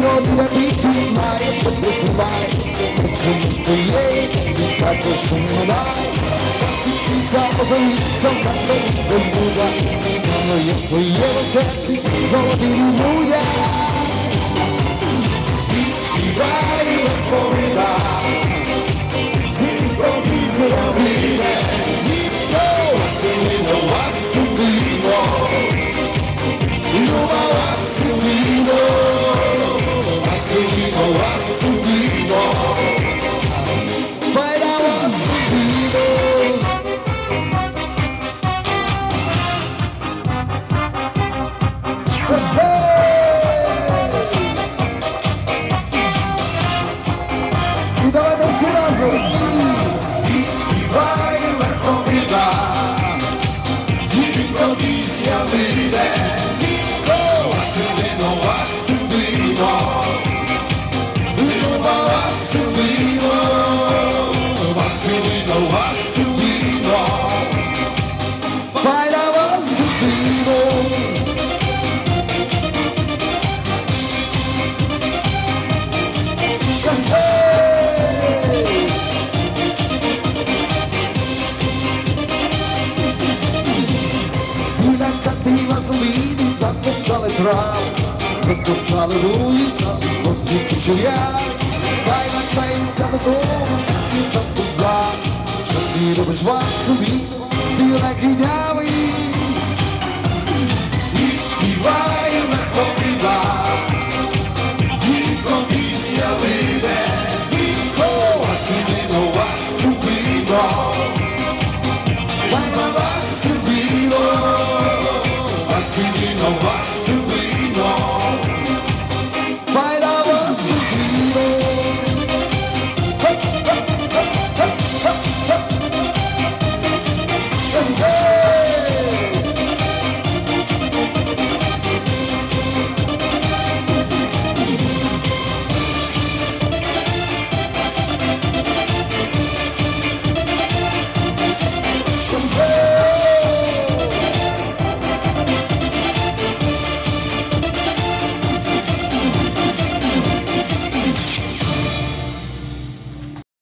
know that we do try But it's a lie Pictures create Depression and I Salvo salvando el mundo, no yo estoy llevo sexy, solo quiero huyar. сліду затоптали трав, затоптали вулі, хлопці кучеряли, хай вертається додому, всі забуза, що ти робиш вам собі, ти на грінявий. І співає на копіва, дідко пісня.